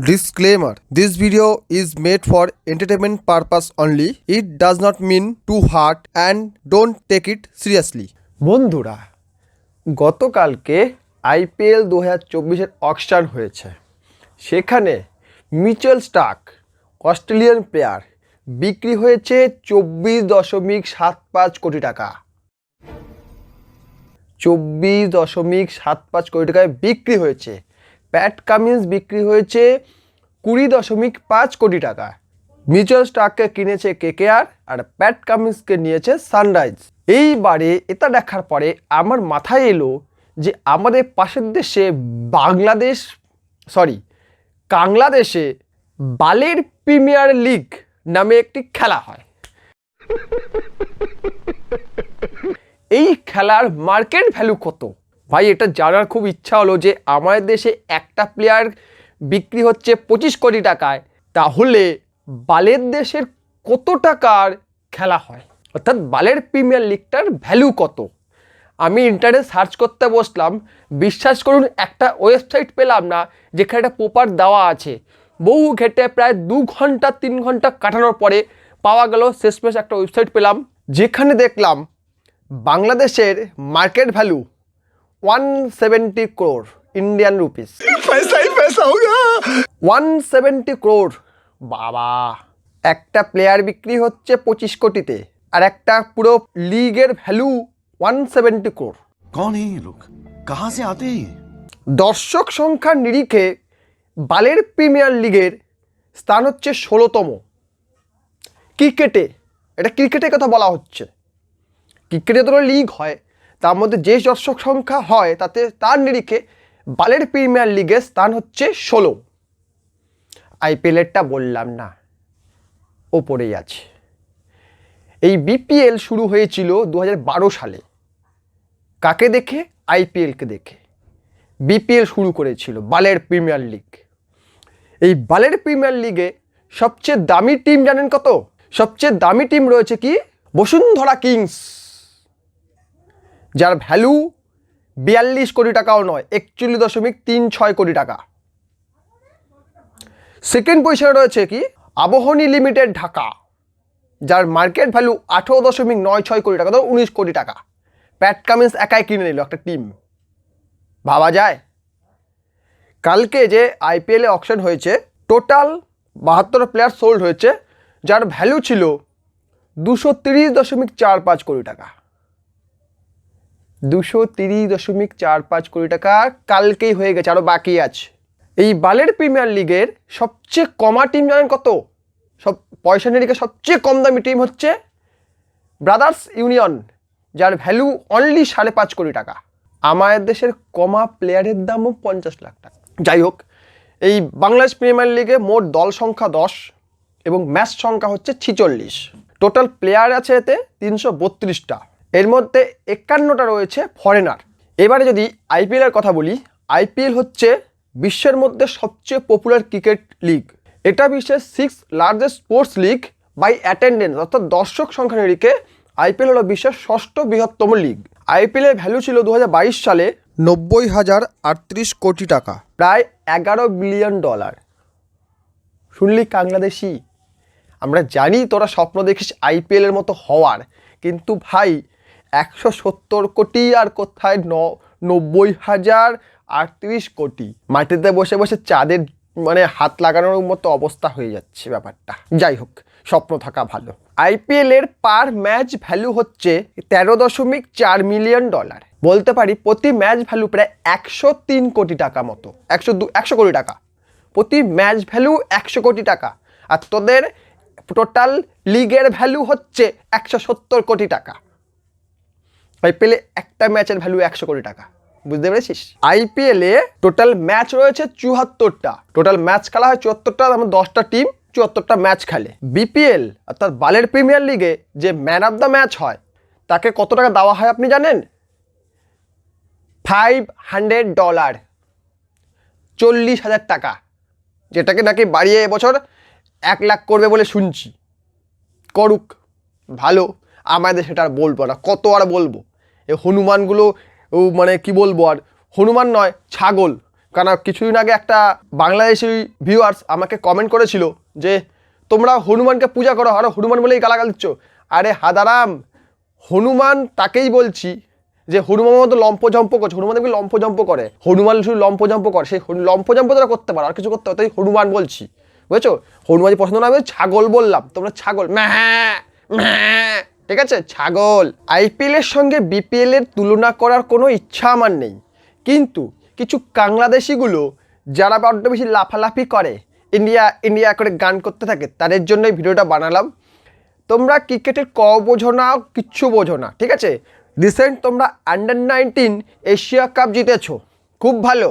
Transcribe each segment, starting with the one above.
Disclaimer, This video is made for entertainment purpose only. It does not mean to hurt and don't take it seriously. বন্ধুরা, গতকালকে IPL দু হাজার চব্বিশের auction হয়েছে সেখানে Mitchell Starc Australian player বিক্রি হয়েছে চব্বিশ দশমিক সাত পাঁচ কোটি টাকা চব্বিশ দশমিক সাত পাঁচ কোটি টাকায় বিক্রি হয়েছে প্যাট কামিন্স বিক্রি হয়েছে কুড়ি দশমিক পাঁচ কোটি টাকা। মিচেল স্টাককে কিনেছে কেকেআর আর প্যাট কামিন্সকে নিয়েছে সানরাইজ। এইবারে এটা দেখার পরে আমার মাথায় এলো যে আমাদের পাশের দেশে বাংলাদেশ সরি বাংলাদেশে বালের প্রিমিয়ার লিগ নামে একটি খেলা হয়। এই খেলার মার্কেট ভ্যালু কত? ভাই, এটা জানার খুব ইচ্ছা হলো যে আমাদের দেশে একটা প্লেয়ার বিক্রি হচ্ছে পঁচিশ কোটি টাকায়। তাহলে বালের দেশের কত টাকার খেলা হয়? অর্থাৎ বালের প্রিমিয়ার লিগটার ভ্যালু কত? আমি ইন্টারনেট সার্চ করতে বসলাম, বিশ্বাস করুন, একটা ওয়েবসাইট পেলাম না, যেখানে একটা পেপার দেওয়া আছে। বহু ঘেটে প্রায় দু ঘণ্টা, তিন ঘণ্টা কাটানোর পরে পাওয়া গেল, শেষমেশ একটা ওয়েবসাইট পেলাম, যেখানে দেখলাম বাংলাদেশের market value one seventy crore Indian rupees one seventy crore বাবা একটা প্লেয়ার বিক্রি হচ্ছে পঁচিশ কোটিতে আর একটা পুরো লিগের ভ্যালু ওয়ান সেভেন্টি ক্রোর কন লোক কাহা সে আতে দর্শক সংখ্যার নিরিখে বালের প্রিমিয়ার লিগের স্থান হচ্ছে ষোলোতম। ক্রিকেটে এটা ক্রিকেটের কথা বলা হচ্ছে। ক্রিকেটে তো লিগ হয়। তার মধ্যে যে দর্শক সংখ্যা হয়, তাতে তার নিরিখে বালের প্রিমিয়ার লিগের স্থান হচ্ছে ষোলো। আইপিএলেরটা বললাম না, ওপরেই আছে। এই বিপিএল শুরু হয়েছিল দু হাজার বারো সালে। কাকে দেখে? আইপিএলকে দেখে। বিপিএল শুরু করেছিল বালের প্রিমিয়ার লিগ। এই বালের প্রিমিয়ার লিগে সবচেয়ে দামি টিম জানেন কত? সবচেয়ে দামি টিম রয়েছে কি? বসুন্ধরা কিংস। যার ভ্যালু বিয়াল্লিশ কোটি টাকাও নয়, একচল্লিশ দশমিক তিন ছয় কোটি টাকা। সেকেন্ড পজিশনে রয়েছে কি? আবহনী লিমিটেড ঢাকা, যার মার্কেট ভ্যালু আঠেরো দশমিক নয় ছয় কোটি টাকা, ধরো উনিশ কোটি টাকা। প্যাট কামিন্স একাই কিনে নিল একটা টিম ভাবা যায়? কালকে যে আইপিএলে অকশন হয়েছে টোটাল বাহাত্তর প্লেয়ার সোল্ড হয়েছে, যার ভ্যালু ছিল দুশো তিরিশ দশমিক চার পাঁচ কোটি টাকা। দুশো তিরিশ দশমিক চার পাঁচ কোটি টাকা কালকেই হয়ে গেছে আরও বাকি আছে। এই বালের প্রিমিয়ার লিগের সবচেয়ে কমা টিম জানেন কত? সব পয়সা নিরিখে সবচেয়ে কম দামি টিম হচ্ছে ব্রাদার্স ইউনিয়ন যার ভ্যালু অনলি সাড়ে পাঁচ কোটি টাকা। আমাদের দেশের কমা প্লেয়ারের দামও পঞ্চাশ লাখ টাকা। যাই হোক, এই বাংলাদেশ প্রিমিয়ার লিগে মোট দল সংখ্যা দশ এবং ম্যাচ সংখ্যা হচ্ছে ছিচল্লিশ। টোটাল প্লেয়ার আছে এতে তিনশো বত্রিশটা। এর মধ্যে একান্নটা রয়েছে ফরেনার এবারে যদি আইপিএলের কথা বলি আইপিএল হচ্ছে বিশ্বের মধ্যে সবচেয়ে পপুলার ক্রিকেট লিগ এটা বিশ্বের six largest sports league by attendance অর্থাৎ দর্শক সংখ্যা নিরিখে আইপিএল হলো বিশ্বের ষষ্ঠ বৃহত্তম লিগ আইপিএলের ভ্যালু ছিল দু হাজার বাইশ সালে নব্বই হাজার আটত্রিশ কোটি টাকা, প্রায় এগারো বিলিয়ন ডলার শুনলি বাংলাদেশি আমরা জানি তোরা স্বপ্ন দেখিস আইপিএলের মতো হওয়ার, কিন্তু ভাই একশো সত্তর কোটি আর কোথায় ন, নব্বই হাজার আটত্রিশ কোটি। মাটিতে বসে বসে চাঁদের মানে হাত লাগানোর মতো অবস্থা হয়ে যাচ্ছে ব্যাপারটা। যাই হোক, স্বপ্ন থাকা ভালো। আইপিএলের পার ম্যাচ ভ্যালু হচ্ছে তেরো দশমিক চার মিলিয়ন ডলার। বলতে পারি প্রতি ম্যাচ ভ্যালু প্রায় একশো তিন কোটি টাকা মতো। একশো দু, একশো কোটি টাকা। প্রতি ম্যাচ ভ্যালু একশো কোটি টাকা। আর তোদের টোটাল লিগের ভ্যালু হচ্ছে একশো সত্তর কোটি টাকা। আইপিএলে একটা ম্যাচের ভ্যালু একশো কোটি টাকা। বুঝতে পেরেছিস? আইপিএলে টোটাল ম্যাচ রয়েছে চুয়াত্তরটা। টোটাল ম্যাচ খেলা হয় চুয়াত্তরটা আমার দশটা টিম চুয়াত্তরটা ম্যাচ খেলে। বিপিএল অর্থাৎ বালের প্রিমিয়ার লিগে যে ম্যান অফ দ্য ম্যাচ হয়, তাকে কত টাকা দেওয়া হয় আপনি জানেন? ফাইভ হান্ড্রেড ডলার চল্লিশ হাজার টাকা। যেটাকে নাকি বাড়িয়ে এবছর এক লাখ করবে বলে শুনছি। করুক। ভালো। আমাদের সেটা আর বলব না। কত আর বলব? এই হনুমানগুলো মানে কি বলব আর, হনুমান নয়, ছাগল। কারণ কিছুদিন আগে একটা বাংলাদেশি ভিউয়ার্স আমাকে কমেন্ট করেছিল যে, তোমরা হনুমানকে পূজা করো, আরও হনুমান বলেই গালাগাল দিচ্ছ। আরে হাদারাম, হনুমান তাকেই বলছি যে, হনুমান মতো লম্পজম্প করছে, হনুমান দেখবি লম্পজম্প করে। হনুমান শুধু লম্পজম্প করে, সেই লম্পজম্প তারা করতে পারে, আর কিছু করতে তাই হনুমান বলছি। বুঝেছ? হনুমান পছন্দ না, আমি ছাগল বললাম, তোমরা ছাগল, ম্যাঁ ম্যাঁ ঠিক আছে? ছাগল। আইপিএল এর সঙ্গে বিপিএল এর তুলনা করার কোনো ইচ্ছা আমার নেই। কিন্তু কিছু বাংলাদেশিগুলো যারা বড্ড বেশি লাফালাফি করে, ইন্ডিয়া ইন্ডিয়া করে গান করতে থাকে, তাদের জন্য এই ভিডিওটা বানালাম। তোমরা ক্রিকেটের ক বোঝো না, কিচ্ছু বোঝো না, ঠিক আছে? রিসেন্ট তোমরা আন্ডার নাইনটিন এশিয়া কাপ জিতেছো, খুব ভালো।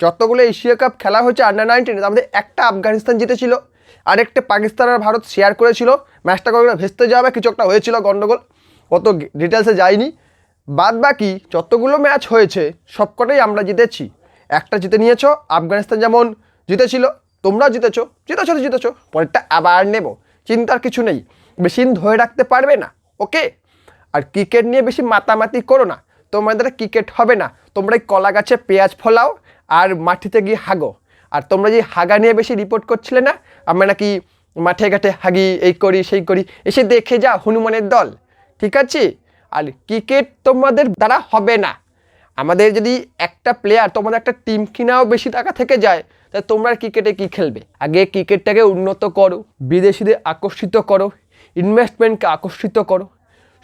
যতগুলো এশিয়া কাপ খেলা হয়েছে আন্ডার নাইনটিন মধ্যে একটা আফগানিস্তান জিতেছিল আরেকটা পাকিস্তান আর ভারত শেয়ার করেছিল। ম্যাচটা করে ভেস্তে যাবে, কিছু একটা হয়েছিল গন্ডগোল। অত ডিটেলসে যায়নি বাদ বাকি যতগুলো ম্যাচ হয়েছে, সবকটাই আমরা জিতেছি। একটা জিতে নিয়েছো, আফগানিস্তান যেমন জিতেছিল তোমরা জিতেছ জিতেছ তো জিতেছ, পরেরটা আবার নেব। চিন্তার কিছু নেই। বেশি ধরে রাখতে পারবে না, ওকে? আর ক্রিকেট নিয়ে বেশি মাতামাতি করো না। তোমাদের ক্রিকেট হবে না। তোমরা এই কলা গাছে পেঁয়াজ ফলাও, আর মাটিতে গিয়ে হাগো। আর তোমরা যে হাগা নিয়ে বেশি রিপোর্ট করছিলে না আমরা নাকি মাঠে ঘাটে হাগি, এই করি, সেই করি। এসে দেখে যা হনুমানের দল, ঠিক আছে? আর ক্রিকেট তোমাদের দ্বারা হবে না। আমাদের যদি একটা প্লেয়ার তোমাদের একটা টিম কিনাও বেশি টাকা থেকে যায় তাহলে তোমরা ক্রিকেটে কি খেলবে? আগে ক্রিকেটটাকে উন্নত করো, বিদেশিদের আকর্ষিত করো ইনভেস্টমেন্টকে আকর্ষিত করো।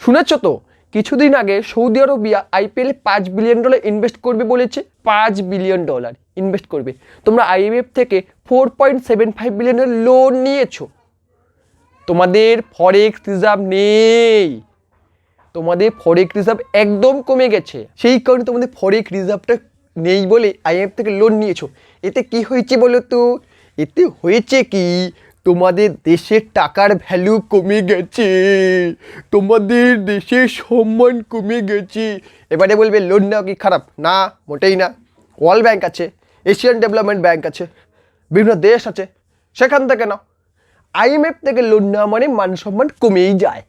শুনেছ তো, কিছুদিন আগে সৌদি আরবিয়া আইপিএলে পাঁচ বিলিয়ন ডলার ইনভেস্ট করবে বলেছে, পাঁচ বিলিয়ন ডলার ইনভেস্ট করবে। তোমরা আইএমএফ থেকে ফোর পয়েন্ট সেভেন ফাইভ বিলিয়নের লোন নিয়েছো। তোমাদের ফরেক্স রিজার্ভ নেই। তোমাদের ফরেক রিজার্ভ একদম কমে গেছে। সেই কারণে তোমাদের ফরেক রিজার্ভটা নেই বলে আইএফ থেকে লোন নিয়েছো। এতে কি হয়েছে বলো তো? এতে হয়েছে কি? তোমাদের দেশের টাকার ভ্যালু কমে গেছে। তোমাদের দেশের সম্মান কমে গেছে। এবারে বলবে লোন নেওয়া কি খারাপ? না, মোটেই না। ওয়ার্ল্ড ব্যাংক আছে। এশিয়ান ডেভেলপমেন্ট ব্যাংক আছে, বিভিন্ন দেশ আছে, সেখান থেকে নাও। আইএমএফ থেকে লোন নেওয়া মানে মান সম্মান কমেই যায়।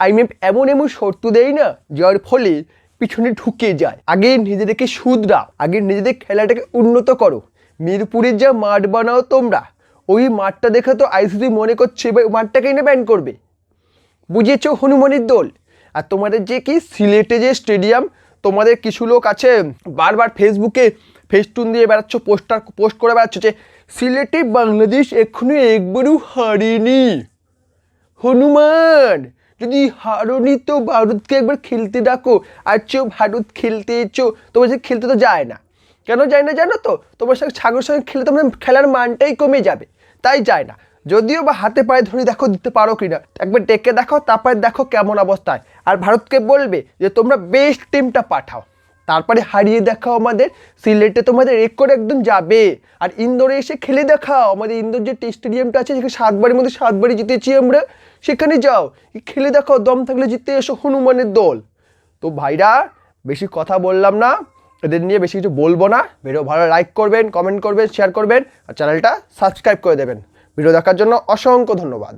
আইএমএফ এমন এমন শর্ত দেয় না, যার ফলে পিছনে ঢুকে যায়। আগে নিজেদেরকে শুধরাও, আগে নিজেদের খেলাটাকে উন্নত করো। মিরপুরের যা মাঠ বানাও তোমরা, ওই মাঠটা দেখে তো আইসিসি মনে করছে এবার মাঠটাকেই না ব্যান করবে। বুঝেছ হনুমানের দোল? আর তোমাদের যে কি সিলেটে যে স্টেডিয়াম তোমাদের কিছু লোক আছে, বারবার ফেসবুকে ফেস্টুন দিয়ে বেড়াচ্ছ, পোস্টার, পোস্ট করে বেড়াচ্ছ যে, সিলেটে বাংলাদেশ এখনও একবারও হারেনি। হনুমান, যদি হারনি তো ভারতকে একবার খেলতে ডাকো, আর চো ভারত খেলতে চো তোমার সাথে খেলতে তো যায় না। কেন যায় না জানো তো? তোমার সঙ্গে ছাগলের সঙ্গে খেলে তোমার খেলার মানটাই কমে যাবে। তাই যায় না। যদিও বা হাতে পায়ে ধরে দেখো দিতে পারো কিনা, একবার ডেকে দেখো তারপরে দেখো কেমন অবস্থায়। আর ভারতকে বলবে যে, তোমরা বেস্ট টিমটা পাঠাও। তারপরে হারিয়ে দেখাও আমাদের, সিলেটে তোমাদের রেকর্ড একদম যাবে। আর ইন্দোরে এসে খেলে দেখাও। আমাদের ইন্দোর যে স্টেডিয়ামটা আছে, যেখানে সাতবারের মধ্যে সাতবারই জিতেছি আমরা, সেখানে যাও। খেলে দেখাও, দম থাকলে জিতে এসো হনুমানের দল। তো ভাইরা, বেশি কথা বললাম না, এদের নিয়ে বেশি কিছু বলব না। ভিডিও ভালো লাইক করবেন কমেন্ট করবেন শেয়ার করবেন, আর চ্যানেলটা সাবস্ক্রাইব করে দেবেন। ভিডিও দেখার জন্য অসংখ্য ধন্যবাদ।